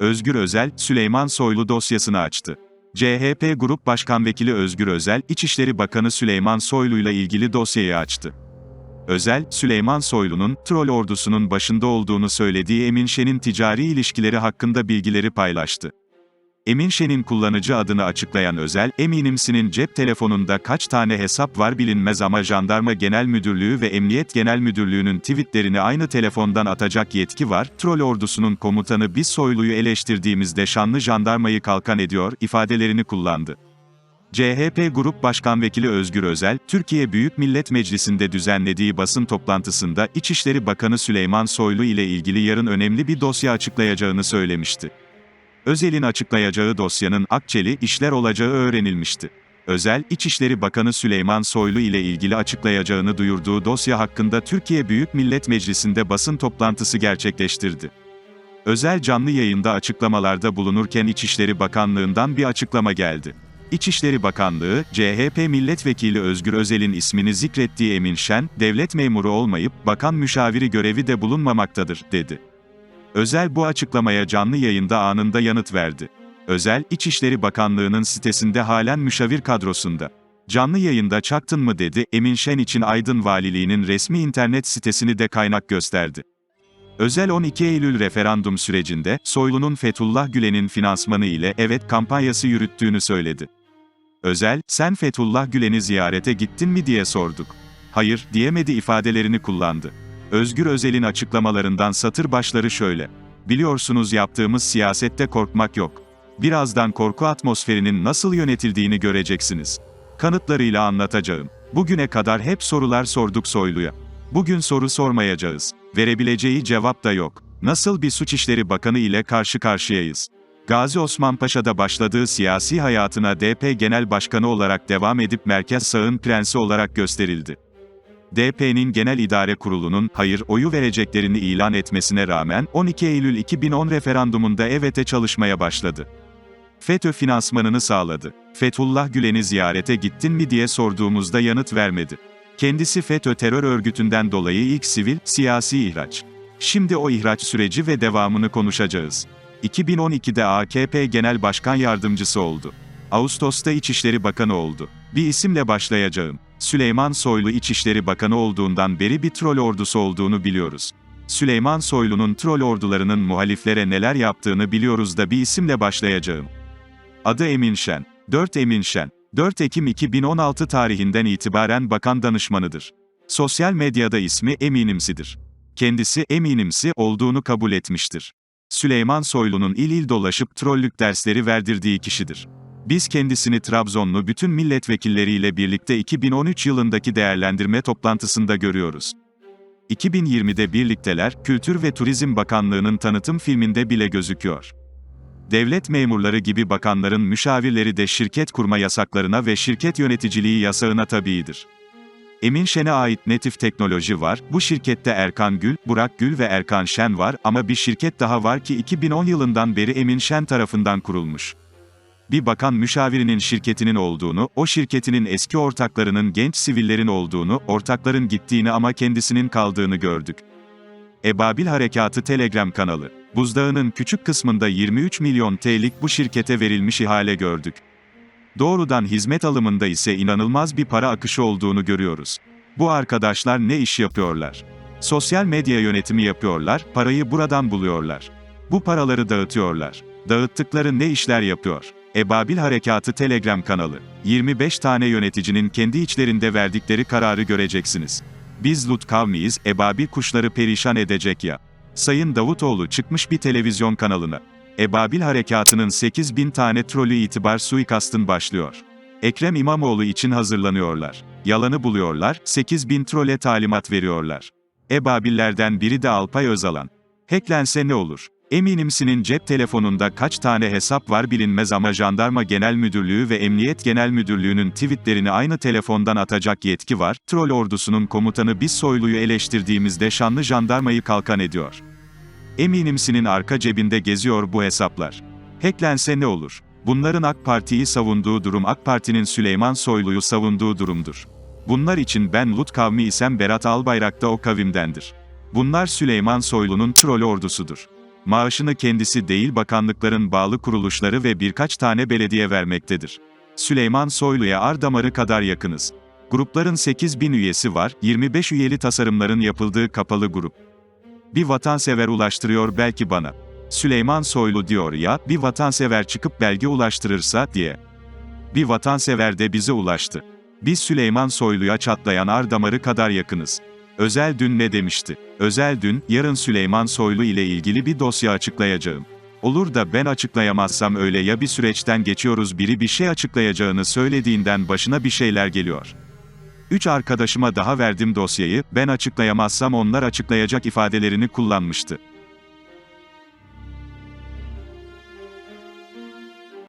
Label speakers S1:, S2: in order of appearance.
S1: Özgür Özel, Süleyman Soylu dosyasını açtı. CHP Grup Başkan Vekili Özgür Özel, İçişleri Bakanı Süleyman Soylu'yla ilgili dosyayı açtı. Özel, Süleyman Soylu'nun, troll ordusunun başında olduğunu söylediği Emin Şen'in ticari ilişkileri hakkında bilgileri paylaştı. Emin Şen'in kullanıcı adını açıklayan Özel, Eminimsi'nin cep telefonunda kaç tane hesap var bilinmez ama Jandarma Genel Müdürlüğü ve Emniyet Genel Müdürlüğü'nün tweetlerini aynı telefondan atacak yetki var, troll ordusunun komutanı biz Soylu'yu eleştirdiğimizde şanlı jandarmayı kalkan ediyor, ifadelerini kullandı. CHP Grup Başkan Vekili Özgür Özel, Türkiye Büyük Millet Meclisi'nde düzenlediği basın toplantısında İçişleri Bakanı Süleyman Soylu ile ilgili yarın önemli bir dosya açıklayacağını söylemişti. Özel'in açıklayacağı dosyanın akçeli işler olacağı öğrenilmişti. Özel, İçişleri Bakanı Süleyman Soylu ile ilgili açıklayacağını duyurduğu dosya hakkında Türkiye Büyük Millet Meclisi'nde basın toplantısı gerçekleştirdi. Özel canlı yayında açıklamalarda bulunurken İçişleri Bakanlığı'ndan bir açıklama geldi. İçişleri Bakanlığı, CHP Milletvekili Özgür Özel'in ismini zikrettiği Emin Şen, devlet memuru olmayıp, bakan müşaviri görevi de bulunmamaktadır, dedi. Özel bu açıklamaya canlı yayında anında yanıt verdi. Özel, İçişleri Bakanlığı'nın sitesinde halen müşavir kadrosunda. Canlı yayında çaktın mı dedi, Emin Şen için Aydın Valiliği'nin resmi internet sitesini de kaynak gösterdi. Özel 12 Eylül referandum sürecinde, Soylu'nun Fethullah Gülen'in finansmanı ile evet kampanyası yürüttüğünü söyledi. Özel, sen Fethullah Gülen'i ziyarete gittin mi diye sorduk. Hayır, diyemedi ifadelerini kullandı. Özgür Özel'in açıklamalarından satır başları şöyle. Biliyorsunuz yaptığımız siyasette korkmak yok. Birazdan korku atmosferinin nasıl yönetildiğini göreceksiniz. Kanıtlarıyla anlatacağım. Bugüne kadar hep sorular sorduk Soylu'ya. Bugün soru sormayacağız. Verebileceği cevap da yok. Nasıl bir suç işleri bakanı ile karşı karşıyayız? Gazi Osman Paşa'da başladığı siyasi hayatına DP Genel Başkanı olarak devam edip merkez sağın prensi olarak gösterildi. DP'nin Genel İdare Kurulu'nun hayır oyu vereceklerini ilan etmesine rağmen 12 Eylül 2010 referandumunda evet'e çalışmaya başladı. FETÖ finansmanını sağladı. Fethullah Gülen'i ziyarete gittin mi diye sorduğumuzda yanıt vermedi. Kendisi FETÖ terör örgütünden dolayı ilk sivil, siyasi ihraç. Şimdi o ihraç süreci ve devamını konuşacağız. 2012'de AKP Genel Başkan Yardımcısı oldu. Ağustos'ta İçişleri Bakanı oldu. Bir isimle başlayacağım. Süleyman Soylu İçişleri Bakanı olduğundan beri bir troll ordusu olduğunu biliyoruz. Süleyman Soylu'nun troll ordularının muhaliflere neler yaptığını biliyoruz da bir isimle başlayacağım. Adı Emin Şen. 4 Emin Şen. 4 Ekim 2016 tarihinden itibaren bakan danışmanıdır. Sosyal medyada ismi Eminimsi'dir. Kendisi Eminimsi olduğunu kabul etmiştir. Süleyman Soylu'nun il il dolaşıp trollük dersleri verdirdiği kişidir. Biz kendisini Trabzonlu bütün milletvekilleriyle birlikte 2013 yılındaki değerlendirme toplantısında görüyoruz. 2020'de birlikteler, Kültür ve Turizm Bakanlığı'nın tanıtım filminde bile gözüküyor. Devlet memurları gibi bakanların müşavirleri de şirket kurma yasaklarına ve şirket yöneticiliği yasağına tabiidir. Emin Şen'e ait Netif Teknoloji var, bu şirkette Erkan Gül, Burak Gül ve Erkan Şen var ama bir şirket daha var ki 2010 yılından beri Emin Şen tarafından kurulmuş bir bakan müşavirinin şirketinin olduğunu, o şirketinin eski ortaklarının genç sivillerin olduğunu, ortakların gittiğini ama kendisinin kaldığını gördük. Ebabil Harekatı Telegram kanalı. Buzdağının küçük kısmında 23 milyon TL'lik bu şirkete verilmiş ihale gördük. Doğrudan hizmet alımında ise inanılmaz bir para akışı olduğunu görüyoruz. Bu arkadaşlar ne iş yapıyorlar? Sosyal medya yönetimi yapıyorlar, parayı buradan buluyorlar. Bu paraları dağıtıyorlar. Dağıttıkları ne işler yapıyor? Ebabil Harekatı Telegram kanalı. 25 tane yöneticinin kendi içlerinde verdikleri kararı göreceksiniz. Biz Lut kavmiyiz, Ebabil kuşları perişan edecek ya. Sayın Davutoğlu çıkmış bir televizyon kanalına. Ebabil Harekatı'nın 8 bin tane trolü itibar suikastın başlıyor. Ekrem İmamoğlu için hazırlanıyorlar. Yalanı buluyorlar, 8 bin trole talimat veriyorlar. Ebabillerden biri de Alpay Özalan. Hacklense ne olur? Eminimsinin cep telefonunda kaç tane hesap var bilinmez ama Jandarma Genel Müdürlüğü ve Emniyet Genel Müdürlüğü'nün tweetlerini aynı telefondan atacak yetki var. Troll ordusunun komutanı biz Soylu'yu eleştirdiğimizde şanlı jandarmayı kalkan ediyor. Eminimsinin arka cebinde geziyor bu hesaplar. Hacklense ne olur? Bunların AK Parti'yi savunduğu durum AK Parti'nin Süleyman Soylu'yu savunduğu durumdur. Bunlar için ben Lut kavmi isem Berat Albayrak da o kavimdendir. Bunlar Süleyman Soylu'nun troll ordusudur. Maaşını kendisi değil bakanlıkların bağlı kuruluşları ve birkaç tane belediye vermektedir. Süleyman Soylu'ya ar damarı kadar yakınız. Grupların 8 bin üyesi var, 25 üyeli tasarımların yapıldığı kapalı grup. Bir vatansever ulaştırıyor belki bana. Süleyman Soylu diyor ya, bir vatansever çıkıp belge ulaştırırsa, diye. Bir vatansever de bize ulaştı. Biz Süleyman Soylu'ya çatlayan ar damarı kadar yakınız. Özel dün ne demişti? Özel dün, yarın Süleyman Soylu ile ilgili bir dosya açıklayacağım. Olur da ben açıklayamazsam öyle ya bir süreçten geçiyoruz biri bir şey açıklayacağını söylediğinden başına bir şeyler geliyor. Üç arkadaşıma daha verdim dosyayı, ben açıklayamazsam onlar açıklayacak ifadelerini kullanmıştı.